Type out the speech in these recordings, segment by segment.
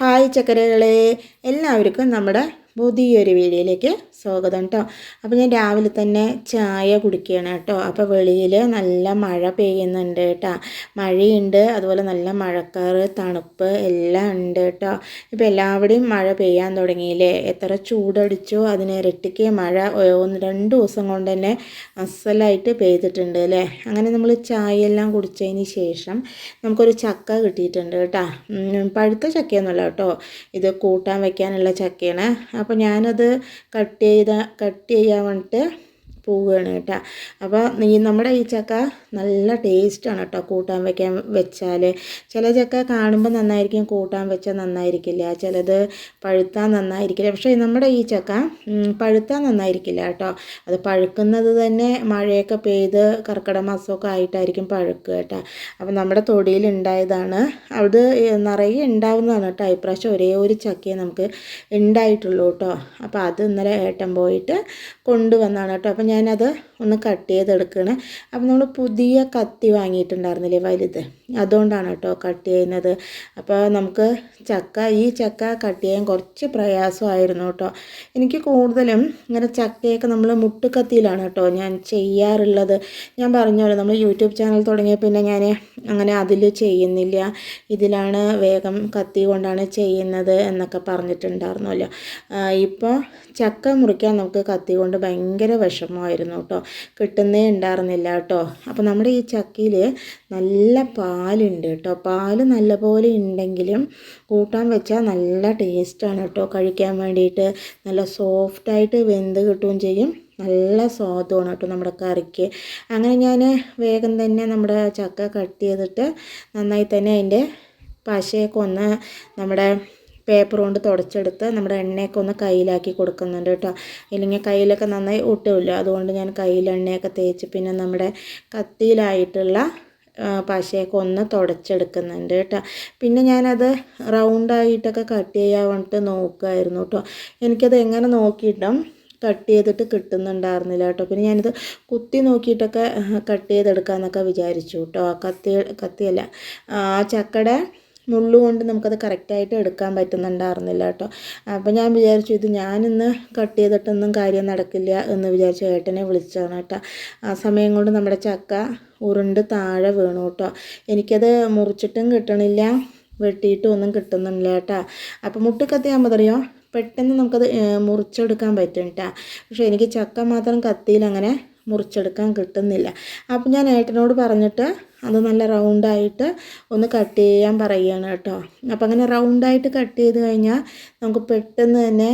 Hi ചക്കരകളെ. എല്ലാവർക്കും നമ്മുടെ പുതിയൊരു വീഡിയോയിലേക്ക് സ്വാഗതം കേട്ടോ അപ്പോൾ ഞാൻ രാവിലെ തന്നെ ചായ കുടിക്കുകയാണ് കേട്ടോ അപ്പോൾ വെളിയിൽ നല്ല മഴ പെയ്യുന്നുണ്ട് കേട്ടോ മഴയുണ്ട് അതുപോലെ നല്ല മഴക്കാറ് തണുപ്പ് എല്ലാം ഉണ്ട് കേട്ടോ ഇപ്പോൾ എല്ലാവിടെയും മഴ പെയ്യാൻ തുടങ്ങിയില്ലേ? എത്ര ചൂടടിച്ചോ അതിനെ ഇരട്ടിക്ക് മഴ ഒന്ന് രണ്ട് ദിവസം കൊണ്ട് തന്നെ അസലായിട്ട് പെയ്തിട്ടുണ്ട് അല്ലേ അങ്ങനെ നമ്മൾ ചായയെല്ലാം കുടിച്ചതിന് ശേഷം നമുക്കൊരു ചക്ക കിട്ടിയിട്ടുണ്ട് കേട്ടോ പഴുത്ത ചക്കയൊന്നുമല്ല കേട്ടോ ഇത് കൂട്ടാൻ വയ്ക്കാനുള്ള ചക്കയാണ്. അപ്പോൾ ഞാനത് കട്ട് ചെയ്ത കട്ട് ചെയ്യാൻ വേണ്ടിയിട്ട് പോവുകയാണ് കേട്ടോ. അപ്പോൾ ഈ നമ്മുടെ ഈ ചക്ക നല്ല ടേസ്റ്റാണ് കേട്ടോ കൂട്ടാൻ വെക്കാൻ വെച്ചാൽ ചില ചക്ക കാണുമ്പോൾ നന്നായിരിക്കും കൂട്ടാൻ വെച്ചാൽ നന്നായിരിക്കില്ല. ചിലത് പഴുത്താൽ നന്നായിരിക്കില്ല. പക്ഷേ നമ്മുടെ ഈ ചക്ക പഴുത്താൽ നന്നായിരിക്കില്ല കേട്ടോ. അത് പഴുക്കുന്നത് തന്നെ മഴയൊക്കെ പെയ്ത് കർക്കിടക മാസമൊക്കെ ആയിട്ടായിരിക്കും പഴുക്കുക കേട്ടോ. അപ്പോൾ നമ്മുടെ തൊടിയിൽ ഉണ്ടായതാണ്. അത് നിറയെ ഉണ്ടാവുന്നതാണ് കേട്ടോ. ഇപ്രാവശ്യം ഒരേ ഒരു ചക്കയെ നമുക്ക് ഉണ്ടായിട്ടുള്ളൂ കേട്ടോ. അപ്പോൾ അത് ഇന്നലെ ഏട്ടൻ പോയിട്ട് കൊണ്ടുവന്നാണ് കേട്ടോ. അപ്പോൾ ഞാനത് ഒന്ന് കട്ട് ചെയ്തെടുക്കണേ. അപ്പം നമ്മൾ പുതിയ കത്തി വാങ്ങിയിട്ടുണ്ടായിരുന്നില്ലേ വലുത്? അതുകൊണ്ടാണ് കേട്ടോ കട്ട് ചെയ്യുന്നത്. അപ്പോൾ നമുക്ക് ചക്ക ഈ ചക്ക കട്ട് ചെയ്യാൻ കുറച്ച് പ്രയാസമായിരുന്നു കേട്ടോ എനിക്ക് കൂടുതലും ഇങ്ങനെ ചക്കയൊക്കെ നമ്മൾ മുട്ടുകത്തിയിലാണ് കേട്ടോ ഞാൻ ചെയ്യാറുള്ളത്. ഞാൻ പറഞ്ഞല്ലോ നമ്മൾ യൂട്യൂബ് ചാനൽ തുടങ്ങിയ പിന്നെ ഞാൻ അങ്ങനെ അതിൽ ചെയ്യുന്നില്ല. ഇതിലാണ് വേഗം കത്തി കൊണ്ടാണ് ചെയ്യുന്നത് എന്നൊക്കെ പറഞ്ഞിട്ടുണ്ടായിരുന്നല്ലോ. ഇപ്പോൾ ചക്ക മുറിക്കാൻ നമുക്ക് കത്തി കൊണ്ട് ഭയങ്കര വിഷമമായിരുന്നു കേട്ടോ. കിട്ടുന്നേ ഉണ്ടായിരുന്നില്ല കേട്ടോ. അപ്പോൾ നമ്മുടെ ഈ ചക്കിയിൽ നല്ല പാലുണ്ട് കേട്ടോ. പാൽ നല്ലപോലെ ഉണ്ടെങ്കിലും കൂട്ടാൻ വെച്ചാൽ നല്ല ടേസ്റ്റാണ് കേട്ടോ. കഴിക്കാൻ വേണ്ടിയിട്ട് നല്ല സോഫ്റ്റായിട്ട് വെന്ത് കിട്ടുകയും ചെയ്യും. നല്ല സ്വാദമാണ് കേട്ടോ നമ്മുടെ കറിക്ക്. അങ്ങനെ ഞാൻ വേഗം തന്നെ നമ്മുടെ ചക്ക കട്ട് ചെയ്തിട്ട് നന്നായി തന്നെ അതിന്റെ പശയൊക്കെ ഒന്ന് നമ്മുടെ പേപ്പർ കൊണ്ട് തുടച്ചെടുത്ത് നമ്മുടെ എണ്ണയൊക്കെ ഒന്ന് കയ്യിലാക്കി കൊടുക്കുന്നുണ്ട് കേട്ടോ. ഇല്ലെങ്കിൽ കയ്യിലൊക്കെ നന്നായി ഒട്ടുമില്ല അതുകൊണ്ട് ഞാൻ കയ്യിൽ എണ്ണയൊക്കെ തേച്ച് പിന്നെ നമ്മുടെ കത്തിയിലായിട്ടുള്ള പശയൊക്കെ ഒന്ന് തുടച്ചെടുക്കുന്നുണ്ട് കേട്ടോ. പിന്നെ ഞാനത് റൗണ്ടായിട്ടൊക്കെ കട്ട് ചെയ്യാൻ വേണ്ടിയിട്ട് നോക്കുമായിരുന്നു കേട്ടോ. എനിക്കത് എങ്ങനെ നോക്കിയിട്ടും കട്ട് ചെയ്തിട്ട് കിട്ടുന്നുണ്ടായിരുന്നില്ല കേട്ടോ. പിന്നെ ഞാനിത് കുത്തി നോക്കിയിട്ടൊക്കെ കട്ട് ചെയ്തെടുക്കാമെന്നൊക്കെ വിചാരിച്ചു കേട്ടോ. കത്തി കത്തിയല്ല ആ ചക്കയുടെ മുള്ളുകൊണ്ട് നമുക്കത് കറക്റ്റായിട്ട് എടുക്കാൻ പറ്റുന്നുണ്ടായിരുന്നില്ല കേട്ടോ. അപ്പോൾ ഞാൻ വിചാരിച്ചു ഇത് ഞാനിന്ന് കട്ട് ചെയ്തിട്ടൊന്നും കാര്യം നടക്കില്ല എന്ന് വിചാരിച്ചു ഏട്ടനെ വിളിച്ചതാണ് കേട്ടോ. ആ സമയം കൊണ്ട് നമ്മുടെ ചക്ക ഉരുണ്ട് താഴെ വീണു കേട്ടോ. എനിക്കത് മുറിച്ചിട്ടും കിട്ടണില്ല വെട്ടിയിട്ടും ഒന്നും കിട്ടുന്നില്ല കേട്ടോ. അപ്പോൾ മുട്ടുകത്തിയാകുമ്പോൾ അറിയോ? പെട്ടെന്ന് നമുക്കത് മുറിച്ചെടുക്കാൻ പറ്റും കേട്ടോ. പക്ഷേ എനിക്ക് ചക്ക മാത്രം കത്തിയിൽ അങ്ങനെ മുറിച്ചെടുക്കാൻ കിട്ടുന്നില്ല. അപ്പോൾ ഞാൻ ഏട്ടനോട് പറഞ്ഞിട്ട് അത് നല്ല റൗണ്ടായിട്ട് ഒന്ന് കട്ട് ചെയ്യാൻ പറയുകയാണ് കേട്ടോ. അപ്പോൾ അങ്ങനെ റൗണ്ടായിട്ട് കട്ട് ചെയ്ത് കഴിഞ്ഞാൽ നമുക്ക് പെട്ടെന്ന് തന്നെ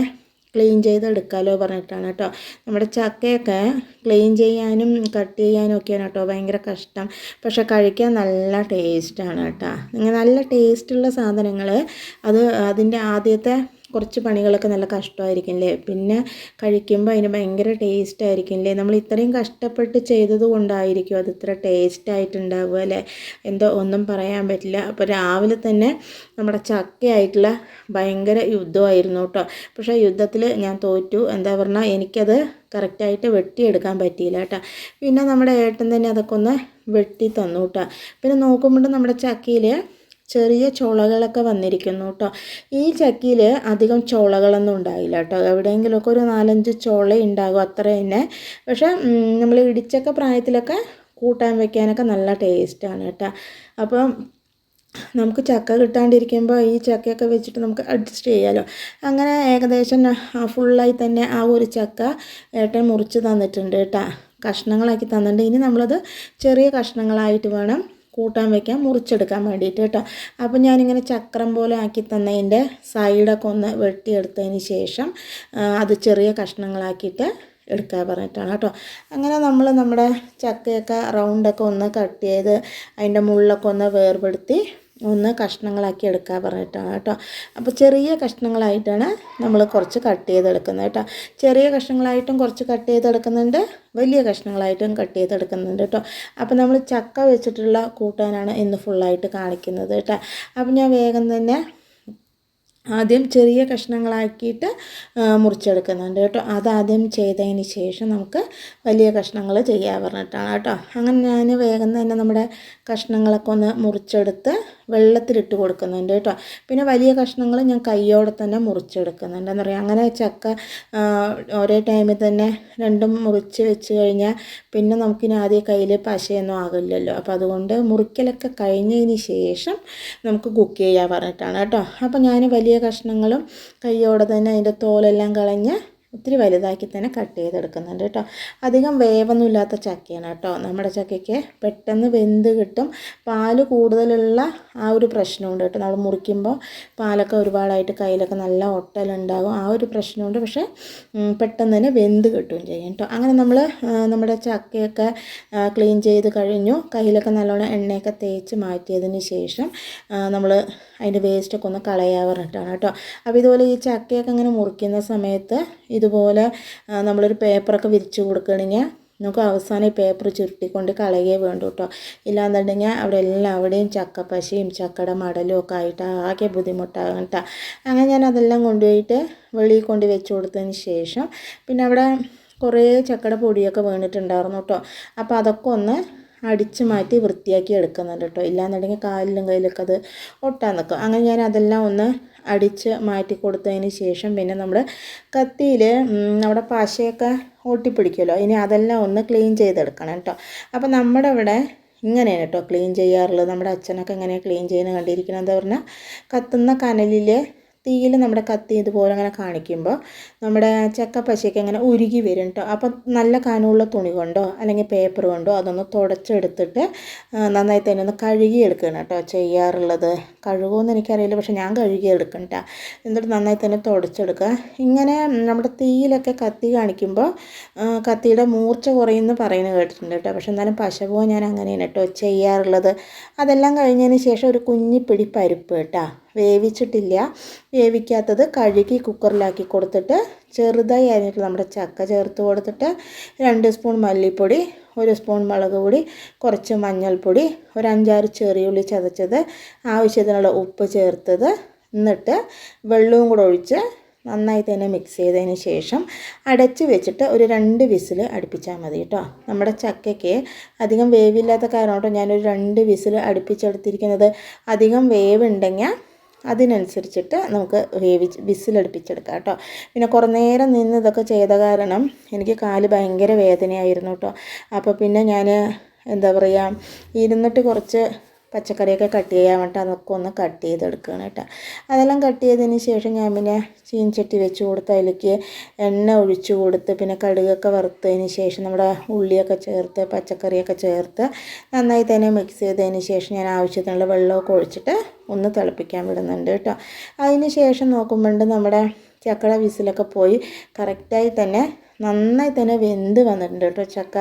ക്ലീൻ ചെയ്തെടുക്കാമല്ലോ പറഞ്ഞിട്ടാണ് കേട്ടോ. നമ്മുടെ ചക്കയൊക്കെ ക്ലീൻ ചെയ്യാനും കട്ട് ചെയ്യാനും ഒക്കെയാണ് കേട്ടോ ഭയങ്കര കഷ്ടം. പക്ഷെ കഴിക്കാൻ നല്ല ടേസ്റ്റാണ് കേട്ടോ. ഇങ്ങനെ നല്ല ടേസ്റ്റുള്ള സാധനങ്ങൾ അത് അതിന്റെ ആദ്യത്തെ കുറച്ച് പണികളൊക്കെ നല്ല കഷ്ടമായിരിക്കില്ലേ? പിന്നെ കഴിക്കുമ്പോൾ അതിന് ഭയങ്കര ടേസ്റ്റ് ആയിരിക്കില്ലേ? നമ്മൾ ഇത്രയും കഷ്ടപ്പെട്ട് ചെയ്തത് കൊണ്ടായിരിക്കും അത് ഇത്ര ടേസ്റ്റ് ആയിട്ടുണ്ടാവുക അല്ലേ? എന്തോ ഒന്നും പറയാൻ പറ്റില്ല. അപ്പോൾ രാവിലെ തന്നെ നമ്മുടെ ചക്കയായിട്ടുള്ള ഭയങ്കര യുദ്ധമായിരുന്നു കേട്ടോ. പക്ഷേ യുദ്ധത്തിൽ ഞാൻ തോറ്റു. എന്താ പറഞ്ഞാൽ എനിക്കത് കറക്റ്റായിട്ട് വെട്ടിയെടുക്കാൻ പറ്റിയില്ല കേട്ടോ. പിന്നെ നമ്മുടെ ഏട്ടൻ തന്നെ അതൊക്കെ ഒന്ന് വെട്ടി തന്നു കേട്ടോ. പിന്നെ നോക്കുമ്പോൾ നമ്മുടെ ചക്കയിൽ ചെറിയ ചുളകളൊക്കെ വന്നിരിക്കുന്നു കേട്ടോ ഈ ചക്കിയിൽ അധികം ചുളകളൊന്നും ഉണ്ടായില്ല കേട്ടോ എവിടെയെങ്കിലുമൊക്കെ ഒരു നാലഞ്ച് ചുള ഉണ്ടാകും അത്ര തന്നെ. പക്ഷേ നമ്മൾ ഇടിച്ചൊക്കെ പ്രായത്തിലൊക്കെ കൂട്ടാൻ വെക്കാനൊക്കെ നല്ല ടേസ്റ്റാണ് കേട്ടോ അപ്പം നമുക്ക് ചക്ക കിട്ടാണ്ടിരിക്കുമ്പോൾ ഈ ചക്കയൊക്കെ വെച്ചിട്ട് നമുക്ക് അഡ്ജസ്റ്റ് ചെയ്യാമല്ലോ അങ്ങനെ ഏകദേശം ഫുള്ളായി തന്നെ ആ ഒരു ചക്ക ഏട്ടൻ മുറിച്ച് തന്നിട്ടുണ്ട് കേട്ടോ കഷ്ണങ്ങളാക്കി തന്നിട്ടുണ്ട്. ഇനി നമ്മളത് ചെറിയ കഷ്ണങ്ങളായിട്ട് വേണം കൂട്ടാൻ വയ്ക്കാൻ മുറിച്ചെടുക്കാൻ വേണ്ടിയിട്ട് കേട്ടോ. അപ്പോൾ ഞാനിങ്ങനെ ചക്രം പോലെ ആക്കി തന്നതിന്റെ സൈഡൊക്കെ ഒന്ന് വെട്ടിയെടുത്തതിന് ശേഷം അത് ചെറിയ കഷ്ണങ്ങളാക്കിയിട്ട് എടുക്കാൻ പറഞ്ഞിട്ടാണ് കേട്ടോ. അങ്ങനെ നമ്മൾ നമ്മുടെ ചക്കയൊക്കെ റൗണ്ടൊക്കെ ഒന്ന് കട്ട് ചെയ്ത് അതിന്റെ മുള്ളൊക്കെ ഒന്ന് വേർപെടുത്തി ഒന്ന് കഷ്ണങ്ങളാക്കി എടുക്കാൻ പറഞ്ഞിട്ടാണ് കേട്ടോ. അപ്പോൾ ചെറിയ കഷ്ണങ്ങളായിട്ടാണ് നമ്മൾ കുറച്ച് കട്ട് ചെയ്തെടുക്കുന്നത് കേട്ടോ. ചെറിയ കഷ്ണങ്ങളായിട്ടും കുറച്ച് കട്ട് ചെയ്തെടുക്കുന്നുണ്ട് വലിയ കഷ്ണങ്ങളായിട്ടും കട്ട് ചെയ്തെടുക്കുന്നുണ്ട് കേട്ടോ. അപ്പോൾ നമ്മൾ ചക്ക വെച്ചിട്ടുള്ള കൂട്ടാനാണ് ഇന്ന് ഫുള്ളായിട്ട് കാണിക്കുന്നത് കേട്ടോ. അപ്പോൾ ഞാൻ വേഗം തന്നെ ആദ്യം ചെറിയ കഷ്ണങ്ങളാക്കിയിട്ട് മുറിച്ചെടുക്കുന്നുണ്ട് കേട്ടോ. അതാദ്യം ചെയ്തതിന് ശേഷം നമുക്ക് വലിയ കഷ്ണങ്ങൾ ചെയ്യാൻ പറഞ്ഞിട്ടാണ് കേട്ടോ. അങ്ങനെ ഞാൻ വേഗം തന്നെ നമ്മുടെ കഷ്ണങ്ങളൊക്കെ ഒന്ന് മുറിച്ചെടുത്ത് വെള്ളത്തിലിട്ട് കൊടുക്കുന്നുണ്ട് കേട്ടോ. പിന്നെ വലിയ കഷ്ണങ്ങൾ ഞാൻ കൈയോടെ തന്നെ മുറിച്ചെടുക്കുന്നുണ്ട് എന്താ പറയുക അങ്ങനെ ചക്ക ഒരേ ടൈമിൽ തന്നെ രണ്ടും മുറിച്ച് വെച്ച് കഴിഞ്ഞാൽ പിന്നെ നമുക്കിനി ആദ്യം കയ്യിൽ പശയൊന്നും ആകില്ലല്ലോ. അപ്പോൾ അതുകൊണ്ട് മുറിക്കലൊക്കെ കഴിഞ്ഞതിന് ശേഷം നമുക്ക് കുക്ക് ചെയ്യാൻ പറഞ്ഞിട്ടാണ് കേട്ടോ. അപ്പോൾ ഞാൻ വലിയ കഷ്ണങ്ങളും കൈയോടെ തന്നെ അതിന്റെ തോലെല്ലാം കളഞ്ഞ് ഒത്തിരി വലുതാക്കി തന്നെ കട്ട് ചെയ്തെടുക്കുന്നുണ്ട് കേട്ടോ. അധികം വേവൊന്നുമില്ലാത്ത ചക്കയാണ് കേട്ടോ. നമ്മുടെ ചക്കയ്ക്ക് പെട്ടെന്ന് വെന്ത് കിട്ടും. പാൽ കൂടുതലുള്ള ആ ഒരു പ്രശ്നമുണ്ട് കേട്ടോ. നമ്മൾ മുറിക്കുമ്പോൾ പാലൊക്കെ ഒരുപാടായിട്ട് കയ്യിലൊക്കെ നല്ല ഒട്ടലുണ്ടാകും. ആ ഒരു പ്രശ്നമുണ്ട്. പക്ഷേ പെട്ടെന്ന് തന്നെ വെന്ത് കിട്ടുകയും ചെയ്യും കേട്ടോ. അങ്ങനെ നമ്മൾ നമ്മുടെ ചക്കയൊക്കെ ക്ലീൻ ചെയ്ത് കഴിഞ്ഞു. കയ്യിലൊക്കെ നല്ലോണം എണ്ണയൊക്കെ തേച്ച് മാറ്റിയതിന് ശേഷം നമ്മൾ അതിന്റെ വേസ്റ്റൊക്കെ ഒന്ന് കളയാവാറിട്ടാണ് കേട്ടോ. അപ്പോൾ ഇതുപോലെ ഈ ചക്കയൊക്കെ ഇങ്ങനെ മുറിക്കുന്ന സമയത്ത് ഇതുപോലെ നമ്മളൊരു പേപ്പറൊക്കെ വിരിച്ചു കൊടുക്കുകയാണെങ്കിൽ നമുക്ക് അവസാനം ഈ പേപ്പർ ചുരുട്ടിക്കൊണ്ട് കളയേ വേണ്ടു കേട്ടോ ഇല്ലാന്നുണ്ടെങ്കിൽ അവിടെ എല്ലാം അവിടെയും ചക്കപ്പശയും ചക്കട മടലും ഒക്കെ ആയിട്ട് ആകെ ബുദ്ധിമുട്ടാകും കേട്ടോ അങ്ങനെ ഞാൻ അതെല്ലാം കൊണ്ടുപോയിട്ട് വെളിയിൽ കൊണ്ട് വെച്ച് കൊടുത്തതിന് ശേഷം പിന്നെ അവിടെ കുറേ ചക്കട പൊടിയൊക്കെ വീണിട്ടുണ്ടായിരുന്നു കേട്ടോ അപ്പോൾ അതൊക്കെ ഒന്ന് അടിച്ചു മാറ്റി വൃത്തിയാക്കി എടുക്കുന്നുണ്ട് കേട്ടോ ഇല്ലാന്നുണ്ടെങ്കിൽ കാലിലും കയ്യിലൊക്കെ അത് ഒട്ടാൻ നിൽക്കും അങ്ങനെ ഞാൻ അതെല്ലാം ഒന്ന് അടിച്ച് മാറ്റി കൊടുത്തതിന് ശേഷം പിന്നെ നമ്മൾ കത്തിയിൽ നമ്മുടെ പശയൊക്കെ ഒട്ടിപ്പിടിക്കുമല്ലോ. ഇനി അതെല്ലാം ഒന്ന് ക്ലീൻ ചെയ്തെടുക്കണം കേട്ടോ. അപ്പോൾ നമ്മുടെ ഇവിടെ ഇങ്ങനെയാണ് കേട്ടോ ക്ലീൻ ചെയ്യാറുള്ളത്. നമ്മുടെ അച്ഛനൊക്കെ ഇങ്ങനെ ക്ലീൻ ചെയ്യുന്നത് എന്താ പറഞ്ഞാൽ കത്തുന്ന കനലിൽ തീയിൽ നമ്മുടെ കത്തി ഇതുപോലെ അങ്ങനെ കാണിക്കുമ്പോൾ നമ്മുടെ ചക്ക പശയൊക്കെ അങ്ങനെ ഉരുകി വരും കേട്ടോ അപ്പം നല്ല കനമുള്ള തുണി കൊണ്ടോ അല്ലെങ്കിൽ പേപ്പർ കൊണ്ടോ അതൊന്ന് തുടച്ചെടുത്തിട്ട് നന്നായി തന്നെ ഒന്ന് കഴുകി എടുക്കണം കേട്ടോ ചെയ്യാറുള്ളത് കഴുകുമെന്ന് എനിക്കറിയില്ല പക്ഷെ ഞാൻ കഴുകി എടുക്കണം കേട്ടോ എന്നിട്ട് നന്നായി തന്നെ തുടച്ചെടുക്കുക. ഇങ്ങനെ നമ്മുടെ തീയിലൊക്കെ കത്തി കാണിക്കുമ്പോൾ കത്തിയുടെ മൂർച്ച കുറയുന്നു പറയുന്നത് കേട്ടിട്ടുണ്ട് കേട്ടോ പക്ഷെ എന്നാലും പശവോ ഞാൻ അങ്ങനെയാണ് കേട്ടോ ചെയ്യാറുള്ളത്. അതെല്ലാം കഴിഞ്ഞതിന് ശേഷം ഒരു കുഞ്ഞിപ്പിടി പരിപ്പ് കേട്ടോ വേവിച്ചിട്ടില്ല. വേവിക്കാത്തത് കഴുകി കുക്കറിലാക്കി കൊടുത്തിട്ട് ചെറുതായി അരിഞ്ഞിട്ട് നമ്മുടെ ചക്ക ചേർത്ത് കൊടുത്തിട്ട് രണ്ട് സ്പൂൺ മല്ലിപ്പൊടി ഒരു സ്പൂൺ മുളക് പൊടി കുറച്ച് മഞ്ഞൾപ്പൊടി ഒരു അഞ്ചാറ് ചെറിയുള്ളി ചതച്ചത് ആവശ്യത്തിനുള്ള ഉപ്പ് ചേർത്തത് എന്നിട്ട് വെള്ളവും കൂടെ ഒഴിച്ച് നന്നായി തന്നെ മിക്സ് ചെയ്തതിന് ശേഷം അടച്ച് വെച്ചിട്ട് ഒരു രണ്ട് വിസിൽ അടുപ്പിച്ചാൽ മതി കേട്ടോ. നമ്മുടെ ചക്കയ്ക്ക് അധികം വേവില്ലാത്ത കാരണം കേട്ടോ ഞാനൊരു രണ്ട് വിസിൽ അടുപ്പിച്ചെടുത്തിരിക്കുന്നത്. അധികം വേവ് ഉണ്ടെങ്കിൽ അതിനനുസരിച്ചിട്ട് നമുക്ക് വേവിച്ച് വിസിലടുപ്പിച്ചെടുക്കാം കേട്ടോ. പിന്നെ കുറേ നേരം നിന്ന് ഇതൊക്കെ ചെയ്ത കാരണം എനിക്ക് കാൽ ഭയങ്കര വേദനയായിരുന്നു കേട്ടോ. അപ്പോൾ പിന്നെ ഞാൻ എന്താ പറയുക ഇരുന്നിട്ട് കുറച്ച് പച്ചക്കറിയൊക്കെ കട്ട് ചെയ്യാൻ വേണ്ടി അതൊക്കെ ഒന്ന് കട്ട് ചെയ്തെടുക്കുകയാണ് കേട്ടോ. അതെല്ലാം കട്ട് ചെയ്തതിന് ശേഷം ഞാൻ പിന്നെ ചീൻചട്ടി വെച്ച് കൊടുത്ത് അതിലേക്ക് എണ്ണ ഒഴിച്ചു കൊടുത്ത് പിന്നെ കടുകൊക്കെ വറുത്തതിന് ശേഷം നമ്മുടെ ഉള്ളിയൊക്കെ ചേർത്ത് പച്ചക്കറിയൊക്കെ ചേർത്ത് നന്നായി തന്നെ മിക്സ് ചെയ്തതിന് ശേഷം ഞാൻ ആവശ്യത്തിനുള്ള വെള്ളമൊക്കെ ഒഴിച്ചിട്ട് ഒന്ന് തിളപ്പിക്കാൻ വിടുന്നുണ്ട് കേട്ടോ. അതിന് ശേഷം നോക്കുമ്പോൾ നമ്മുടെ ചക്കട വിസിലൊക്കെ പോയി കറക്റ്റായി തന്നെ നന്നായി തന്നെ വെന്ത് വന്നിട്ടുണ്ട് കേട്ടോ ചക്ക.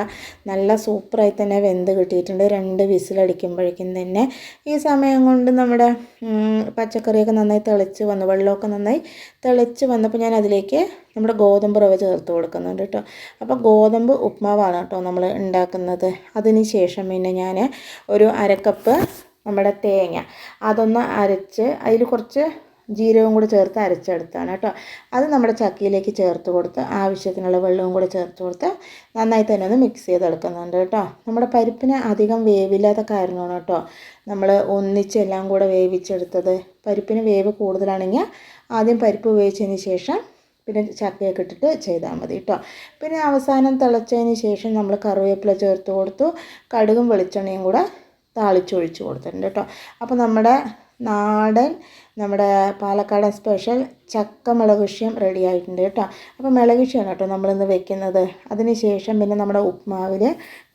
നല്ല സൂപ്പറായി തന്നെ വെന്ത് കിട്ടിയിട്ടുണ്ട്. രണ്ട് വിസിലടിക്കുമ്പോഴേക്കും തന്നെ ഈ സമയം കൊണ്ട് നമ്മുടെ പച്ചക്കറിയൊക്കെ നന്നായി തിളച്ച് വന്നു. വെള്ളമൊക്കെ നന്നായി തിളച്ച് വന്നപ്പോൾ ഞാൻ അതിലേക്ക് നമ്മുടെ ഗോതമ്പ് റവ ചേർത്ത് കൊടുക്കുന്നുണ്ട് കേട്ടോ. അപ്പോൾ ഗോതമ്പ് ഉപ്മാവാണ് കേട്ടോ നമ്മൾ ഉണ്ടാക്കുന്നത്. അതിന് ശേഷം പിന്നെ ഞാൻ ഒരു അരക്കപ്പ് നമ്മുടെ തേങ്ങ. അതൊന്ന് അരച്ച് അതിൽ കുറച്ച് ജീരകവും കൂടി ചേർത്ത് അരച്ചെടുത്താണ് കേട്ടോ. അത് നമ്മുടെ ചക്കിയിലേക്ക് ചേർത്ത് കൊടുത്ത് ആവശ്യത്തിനുള്ള വെള്ളവും കൂടി ചേർത്ത് കൊടുത്ത് നന്നായി തന്നെ ഒന്ന് മിക്സ് ചെയ്തെടുക്കുന്നുണ്ട് കേട്ടോ. നമ്മുടെ പരിപ്പിന് അധികം വേവില്ലാത്ത കാരണമാണ് കേട്ടോ നമ്മൾ ഒന്നിച്ച് എല്ലാം കൂടെ വേവിച്ചെടുത്തത്. പരിപ്പിന് വേവ് കൂടുതലാണെങ്കിൽ ആദ്യം പരിപ്പ് വേവിച്ചതിന് ശേഷം പിന്നെ ചക്കയൊക്കെ ഇട്ടിട്ട് ചെയ്താൽ മതി കേട്ടോ. പിന്നെ അവസാനം തിളച്ചതിന് ശേഷം നമ്മൾ കറിവേപ്പില ചേർത്ത് കൊടുത്തു. കടുകും വെളിച്ചെണ്ണയും കൂടെ താളിച്ചൊഴിച്ച് കൊടുത്തിട്ടുണ്ട് കേട്ടോ. അപ്പോൾ നമ്മുടെ നാടൻ നമ്മുടെ പാലക്കാട് സ്പെഷ്യൽ ചക്ക മിളകുഷ്യം റെഡി ആയിട്ടുണ്ട് കേട്ടോ. അപ്പോൾ മിളകുഷ്യാണ് കേട്ടോ നമ്മളിന്ന് വെക്കുന്നത്. അതിന് ശേഷം പിന്നെ നമ്മുടെ ഉപ്മാവിൽ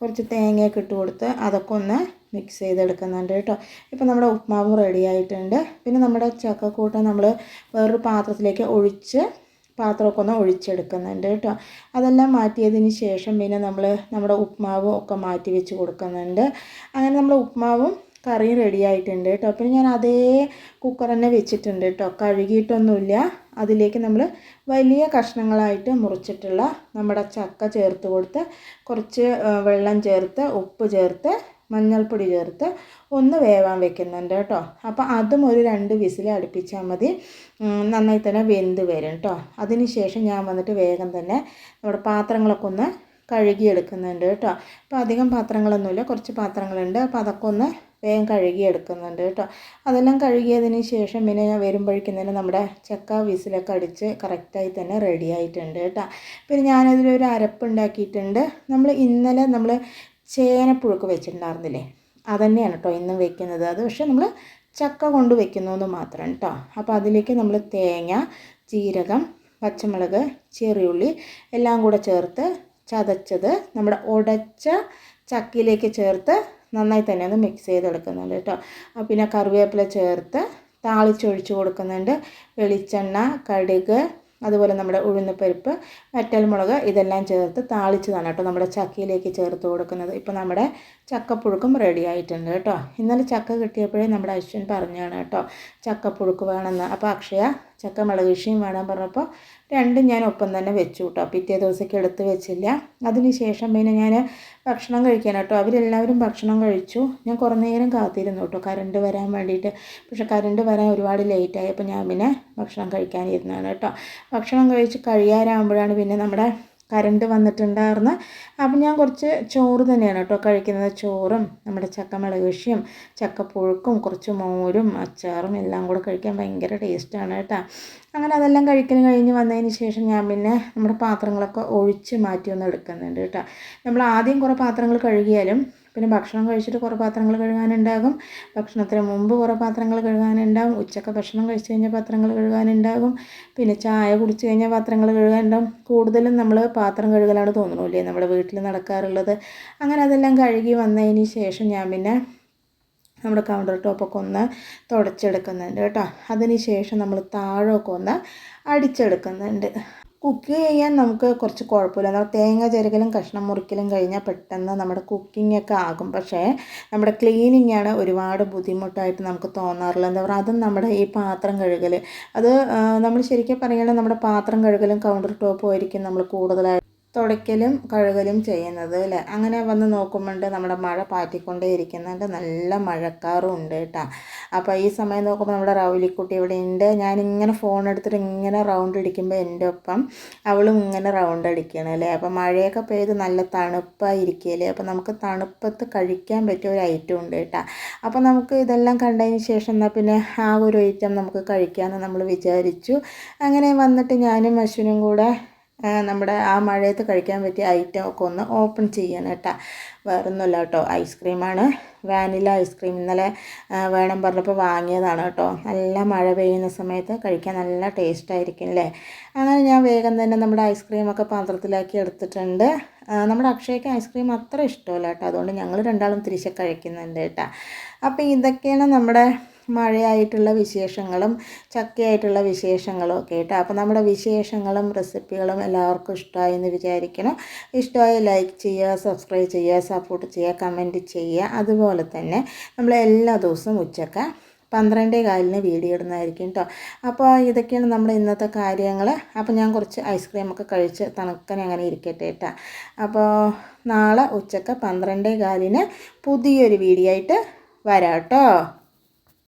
കുറച്ച് തേങ്ങയൊക്കെ ഇട്ട് കൊടുത്ത് അതൊക്കെ ഒന്ന് മിക്സ് ചെയ്തെടുക്കുന്നുണ്ട് കേട്ടോ. ഇപ്പോൾ നമ്മുടെ ഉപ്മാവും റെഡി ആയിട്ടുണ്ട്. പിന്നെ നമ്മുടെ ചക്കക്കൂട്ടം നമ്മൾ വേറൊരു പാത്രത്തിലേക്ക് ഒഴിച്ച് പാത്രമൊക്കെ ഒന്ന് ഒഴിച്ചെടുക്കുന്നുണ്ട് കേട്ടോ. അതെല്ലാം മാറ്റിയതിന് ശേഷം പിന്നെ നമ്മൾ നമ്മുടെ ഉപ്മാവും ഒക്കെ മാറ്റി വെച്ച് കൊടുക്കുന്നുണ്ട്. അങ്ങനെ നമ്മൾ ഉപ്മാവും കറിയും റെഡി ആയിട്ടുണ്ട് കേട്ടോ. പിന്നെ ഞാൻ അതേ കുക്കർ തന്നെ വെച്ചിട്ടുണ്ട് കേട്ടോ. കഴുകിയിട്ടൊന്നുമില്ല. അതിലേക്ക് നമ്മൾ വലിയ കഷ്ണങ്ങളായിട്ട് മുറിച്ചിട്ടുള്ള നമ്മുടെ ചക്ക ചേർത്ത് കൊടുത്ത് കുറച്ച് വെള്ളം ചേർത്ത് ഉപ്പ് ചേർത്ത് മഞ്ഞൾപ്പൊടി ചേർത്ത് ഒന്ന് വേവാൻ വെക്കുന്നുണ്ട് കേട്ടോ. അപ്പോൾ അതും ഒരു രണ്ട് വിസിൽ അടുപ്പിച്ചാൽ മതി. നന്നായി തന്നെ വെന്ത് വരും കേട്ടോ. അതിന് ശേഷം ഞാൻ വന്നിട്ട് വേഗം തന്നെ നമ്മുടെ പാത്രങ്ങളൊക്കെ ഒന്ന് കഴുകിയെടുക്കുന്നുണ്ട് കേട്ടോ. അപ്പോൾ അധികം പാത്രങ്ങളൊന്നുമില്ല. കുറച്ച് പാത്രങ്ങളുണ്ട്. അപ്പോൾ അതൊക്കെ ഒന്ന് വേഗം കഴുകിയെടുക്കുന്നുണ്ട് കേട്ടോ. അതെല്ലാം കഴുകിയതിന് ശേഷം പിന്നെ ഞാൻ വരുമ്പോഴേക്കും തന്നെ നമ്മുടെ ചക്ക വിസിലൊക്കെ അടിച്ച് കറക്റ്റായി തന്നെ റെഡി ആയിട്ടുണ്ട് കേട്ടോ. പിന്നെ ഞാനതിലൊരു അരപ്പ് ഉണ്ടാക്കിയിട്ടുണ്ട്. നമ്മൾ ഇന്നലെ നമ്മൾ ചേനപ്പുഴുക്ക് വെച്ചിട്ടുണ്ടായിരുന്നില്ലേ? അതന്നെയാണ് കേട്ടോ ഇന്നും വെക്കുന്നത്. അത് പക്ഷേ നമ്മൾ ചക്ക കൊണ്ട് വെക്കുന്നതെന്ന് മാത്രം കേട്ടോ. അപ്പോൾ അതിലേക്ക് നമ്മൾ തേങ്ങ ജീരകം പച്ചമുളക് ചെറിയുള്ളി എല്ലാം കൂടെ ചേർത്ത് ചതച്ചത് നമ്മുടെ ഉടച്ച ചക്കയിലേക്ക് ചേർത്ത് നന്നായി തന്നെ ഒന്ന് മിക്സ് ചെയ്തെടുക്കുന്നുണ്ട് കേട്ടോ. പിന്നെ കറിവേപ്പില ചേർത്ത് താളിച്ചൊഴിച്ച് കൊടുക്കുന്നുണ്ട്. വെളിച്ചെണ്ണ കടുക് അതുപോലെ നമ്മുടെ ഉഴുന്നപ്പരിപ്പ് വറ്റൽമുളക് ഇതെല്ലാം ചേർത്ത് താളിച്ചതാണ് കേട്ടോ നമ്മുടെ ചക്കയിലേക്ക് ചേർത്ത് കൊടുക്കുന്നത്. ഇപ്പോൾ നമ്മുടെ ചക്കപ്പുഴുക്കും റെഡി ആയിട്ടുണ്ട് കേട്ടോ. ഇന്നലെ ചക്ക കിട്ടിയപ്പോഴേ നമ്മുടെ അശ്വൻ പറഞ്ഞാണ് കേട്ടോ ചക്കപ്പുഴുക്ക് വേണമെന്ന്. അപ്പോൾ അക്ഷയ ചക്ക മുളക് വേണം പറഞ്ഞപ്പോൾ രണ്ടും ഞാൻ ഒപ്പം തന്നെ വെച്ചു കേട്ടോ പിറ്റേ ദിവസമൊക്കെ എടുത്ത് വെച്ചില്ല. അതിന് ശേഷം പിന്നെ ഞാൻ ഭക്ഷണം കഴിക്കാൻ കേട്ടോ അവരെല്ലാവരും ഭക്ഷണം കഴിച്ചു. ഞാൻ കുറേ നേരം കാത്തിരുന്നു കേട്ടോ കറണ്ട് വരാൻ വേണ്ടിയിട്ട്. പക്ഷെ കറണ്ട് വരാൻ ഒരുപാട് ലേറ്റായപ്പോൾ ഞാൻ പിന്നെ ഭക്ഷണം കഴിക്കാനിരുന്നതാണ് കേട്ടോ ഭക്ഷണം കഴിച്ച് കഴിയാറാകുമ്പോഴാണ് പിന്നെ നമ്മുടെ കറണ്ട് വന്നിട്ടുണ്ടായിരുന്നു. അപ്പം ഞാൻ കുറച്ച് ചോറ് തന്നെയാണ് കേട്ടോ കഴിക്കുന്നത്. ചോറും നമ്മുടെ ചക്ക മുളക് ചക്കപ്പുഴുക്കും കുറച്ച് മോരും അച്ചാറും എല്ലാം കൂടെ കഴിക്കാൻ ഭയങ്കര ടേസ്റ്റാണ് കേട്ടോ. അങ്ങനെ അതെല്ലാം കഴിക്കൽ കഴിഞ്ഞ് വന്നതിന് ശേഷം ഞാൻ പിന്നെ നമ്മുടെ പാത്രങ്ങളൊക്കെ ഒഴിച്ച് മാറ്റി ഒന്ന് എടുക്കുന്നുണ്ട് കേട്ടോ. നമ്മൾ ആദ്യം കുറേ പാത്രങ്ങൾ കഴുകിയാലും പിന്നെ ഭക്ഷണം കഴിച്ചിട്ട് കുറേ പാത്രങ്ങൾ കഴുകാനുണ്ടാകും. ഭക്ഷണത്തിന് മുമ്പ് കുറേ പാത്രങ്ങൾ കഴുകാനുണ്ടാകും. ഉച്ചയ്ക്ക് ഭക്ഷണം കഴിച്ച് കഴിഞ്ഞാൽ പാത്രങ്ങൾ കഴുകാനുണ്ടാകും. പിന്നെ ചായ കുടിച്ച് കഴിഞ്ഞാൽ പാത്രങ്ങൾ കഴുകാനുണ്ടാകും. കൂടുതലും നമ്മൾ പാത്രം കഴുകലാണ് തോന്നുന്നില്ലേ നമ്മുടെ വീട്ടിൽ നടക്കാറുള്ളത്. അങ്ങനെ അതെല്ലാം കഴുകി വന്നതിന് ശേഷം ഞാൻ പിന്നെ നമ്മുടെ കൗണ്ടർ ടോപ്പൊക്കെ ഒന്ന് തുടച്ചെടുക്കുന്നുണ്ട് കേട്ടോ. അതിന് ശേഷം നമ്മൾ താഴമൊക്കെ ഒന്ന് അടിച്ചെടുക്കുന്നുണ്ട്. കുക്ക് ചെയ്യാൻ നമുക്ക് കുറച്ച് കുഴപ്പമില്ല. നമ്മൾ തേങ്ങ ചിരകലും കഷ്ണം മുറിക്കലും കഴിഞ്ഞാൽ പെട്ടെന്ന് നമ്മുടെ കുക്കിംഗ് ഒക്കെ ആകും. പക്ഷേ നമ്മുടെ ക്ലീനിങ് ആണ് ഒരുപാട് ബുദ്ധിമുട്ടായിട്ട് നമുക്ക് തോന്നാറുള്ളത്. എന്താ പറയുക അതും നമ്മുടെ ഈ പാത്രം കഴുകൽ അത് നമ്മൾ ശരിക്കും പറയുകയാണെങ്കിൽ നമ്മുടെ പാത്രം കഴുകലും കൗണ്ടർ ടോപ്പും ആയിരിക്കും നമ്മൾ കൂടുതലായിട്ട് തുടയ്ക്കലും കഴുകലും ചെയ്യുന്നത് അല്ലേ? അങ്ങനെ വന്ന് നോക്കുമ്പോൾ നമ്മുടെ മഴ പാറ്റിക്കൊണ്ടേ ഇരിക്കുന്നുണ്ട് നല്ല മഴക്കാറും ഉണ്ട് കേട്ടോ. അപ്പോൾ ഈ സമയം നോക്കുമ്പോൾ നമ്മുടെ റൗലിക്കുട്ടി ഇവിടെ ഉണ്ട് ഞാനിങ്ങനെ ഫോൺ എടുത്തിട്ട് ഇങ്ങനെ റൗണ്ട് അടിക്കുമ്പോൾ എന്റെ ഒപ്പം അവളും ഇങ്ങനെ റൗണ്ട് അടിക്കണം അല്ലേ? അപ്പോൾ മഴയൊക്കെ പെയ്ത് നല്ല തണുപ്പായിരിക്കുകയല്ലേ അപ്പോൾ നമുക്ക് തണുപ്പത്ത് കഴിക്കാൻ പറ്റിയ ഒരു ഐറ്റം ഉണ്ട് കേട്ടോ. അപ്പോൾ നമുക്ക് ഇതെല്ലാം കണ്ടതിന് ശേഷം എന്നാൽ പിന്നെ ആ ഒരു ഐറ്റം നമുക്ക് കഴിക്കാമെന്ന് നമ്മൾ വിചാരിച്ചു. അങ്ങനെ വന്നിട്ട് ഞാനും അശ്വിനും കൂടെ നമ്മുടെ ആ മഴയത്ത് കഴിക്കാൻ പറ്റിയ ഐറ്റം ഒക്കെ ഒന്ന് ഓപ്പൺ ചെയ്യണം കേട്ടോ. വേറൊന്നുമില്ല കേട്ടോ. ഐസ്ക്രീമാണ് വാനില ഐസ്ക്രീം ഇന്നലെ വേണം പറഞ്ഞപ്പോൾ വാങ്ങിയതാണ് കേട്ടോ. നല്ല മഴ പെയ്യുന്ന സമയത്ത് കഴിക്കാൻ നല്ല ടേസ്റ്റ് ആയിരിക്കും അല്ലേ അങ്ങനെ ഞാൻ വേഗം തന്നെ നമ്മുടെ ഐസ്ക്രീമൊക്കെ പാത്രത്തിലാക്കി എടുത്തിട്ടുണ്ട്. നമ്മുടെ അക്ഷയ്ക്ക് ഐസ്ക്രീം അത്ര ഇഷ്ടമല്ല കേട്ടോ. അതുകൊണ്ട് ഞങ്ങൾ രണ്ടാളും തിരിച്ച് കഴിക്കുന്നുണ്ട് കേട്ടോ. അപ്പോൾ ഇതൊക്കെയാണ് നമ്മുടെ മഴയായിട്ടുള്ള വിശേഷങ്ങളും ചക്കയായിട്ടുള്ള വിശേഷങ്ങളും ഒക്കെ കേട്ടോ. അപ്പോൾ നമ്മുടെ വിശേഷങ്ങളും റെസിപ്പികളും എല്ലാവർക്കും ഇഷ്ടമായി എന്ന് വിചാരിക്കണം ഇഷ്ടമായി ലൈക്ക് ചെയ്യുക സബ്സ്ക്രൈബ് ചെയ്യുക സപ്പോർട്ട് ചെയ്യുക കമന്റ് ചെയ്യുക. അതുപോലെ തന്നെ നമ്മൾ എല്ലാ ദിവസവും ഉച്ചക്ക പന്ത്രണ്ടേ കാലിന് വീഡിയോ ഇടുന്നതായിരിക്കും കേട്ടോ. അപ്പോൾ ഇതൊക്കെയാണ് നമ്മുടെ ഇന്നത്തെ കാര്യങ്ങൾ അപ്പോൾ ഞാൻ കുറച്ച് ഐസ്ക്രീമൊക്കെ കഴിച്ച് തണുക്കനെ അങ്ങനെ ഇരിക്കട്ടെ കേട്ടോ. അപ്പോൾ നാളെ ഉച്ചയ്ക്ക് പന്ത്രണ്ടേ കാലിന് പുതിയൊരു വീഡിയോ ആയിട്ട് വരാം കേട്ടോ.